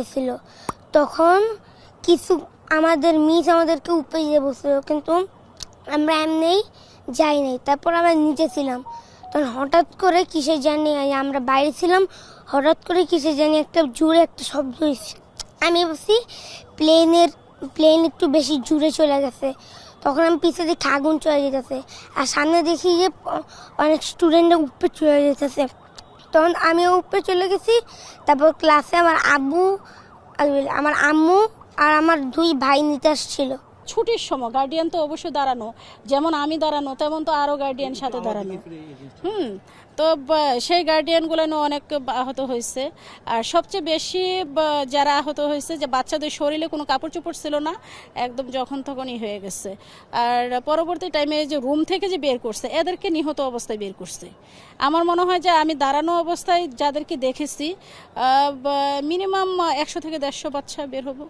গেছিল। তখন কিছু আমাদের মিস আমাদেরকে উপরে দিয়ে বসছিল কিন্তু আমরা এমনিই যাই নাই। তারপর আমরা নিচে ছিলাম। তখন হঠাৎ করে কিসে জানি আমরা বাইরে ছিলাম, হঠাৎ করে কিসে জানি একটা জোরে একটা শব্দ হয়েছে। আমি ভাবছি প্লেনের প্লেন একটু বেশি জুড়ে চলে গেছে। তখন আমি পিছিয়ে দেখি আগুন চলে যেতেছে। আর সামনে দেখি যে অনেক স্টুডেন্টরা উপরে চলে যেতেছে। তখন আমিও উপরে চলে গেছি। তারপর ক্লাসে আমার আব্বু আমার আম্মু আর আমার দুই ভাই নিতে আসছিল। ছুটির সময়। গার্ডিয়ান তো অবশ্যই দাঁড়ানো। যেমন আমি দাঁড়ানো তেমন তো আরও গার্ডিয়ান সাথে দাঁড়ানো। হুম তো সেই গার্ডিয়ানগুলো অনেক আহত হয়েছে। আর সবচেয়ে বেশি যারা আহত হয়েছে যে বাচ্চাদের শরীরে কোনো কাপড় চোপড় ছিল না একদম যখন তখনই হয়ে গেছে। আর পরবর্তী টাইমে যে রুম থেকে যে বের করছে এদেরকে নিহত অবস্থায় বের করছে। আমার মনে হয় যে আমি দাঁড়ানো অবস্থায় যাদেরকে দেখেছি মিনিমাম একশো থেকে দেড়শো বাচ্চা বের হব।